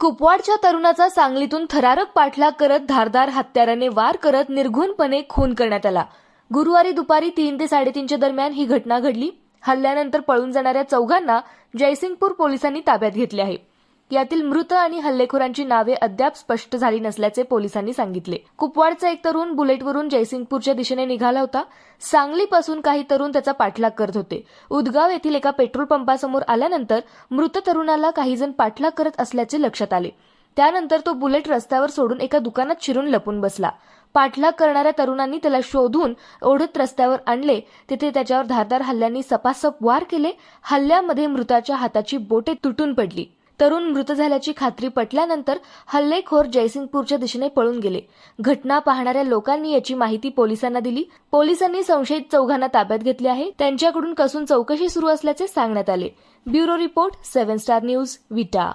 कुपवाडच्या तरुणाचा सांगलीतून थरारक पाठलाग करत धारदार हत्याराने वार करत निर्घुणपणे खून करण्यात आला. गुरुवारी दुपारी तीन ते साडेतीनच्या दरम्यान ही घटना घडली. हल्ल्यानंतर पळून जाणाऱ्या चौघांना जयसिंगपूर पोलिसांनी ताब्यात घेतले आहे. यातील मृत आणि हल्लेखोरांची नावे अद्याप स्पष्ट झाली नसल्याचे पोलिसांनी सांगितले. कुपवाडचा एक तरुण बुलेटवरून जयसिंगपूरच्या दिशेने निघाला होता. सांगलीपासून काही तरुण त्याचा पाठलाग करत होते. उदगाव येथील एका पेट्रोल पंपासमोर आल्यानंतर मृत तरुणाला काही जण पाठलाग करत असल्याचे लक्षात आले. त्यानंतर तो बुलेट रस्त्यावर सोडून एका दुकानात शिरून लपून बसला. पाठलाग करणाऱ्या तरुणांनी त्याला शोधून ओढत रस्त्यावर आणले. तिथे त्याच्यावर धारदार हल्ल्यांनी सपासप वार केले. हल्ल्यामध्ये मृताच्या हाताची बोटे तुटून पडली. तरुण मृत झाल्याची खात्री पटल्यानंतर हल्लेखोर जयसिंगपूरच्या दिशेने पळून गेले. घटना पाहणाऱ्या लोकांनी याची माहिती पोलिसांना दिली. पोलिसांनी संशयित चौघांना ताब्यात घेतले आहे. त्यांच्याकडून कसून चौकशी सुरू असल्याचे सांगण्यात आले. Bureau report seven star news Vita.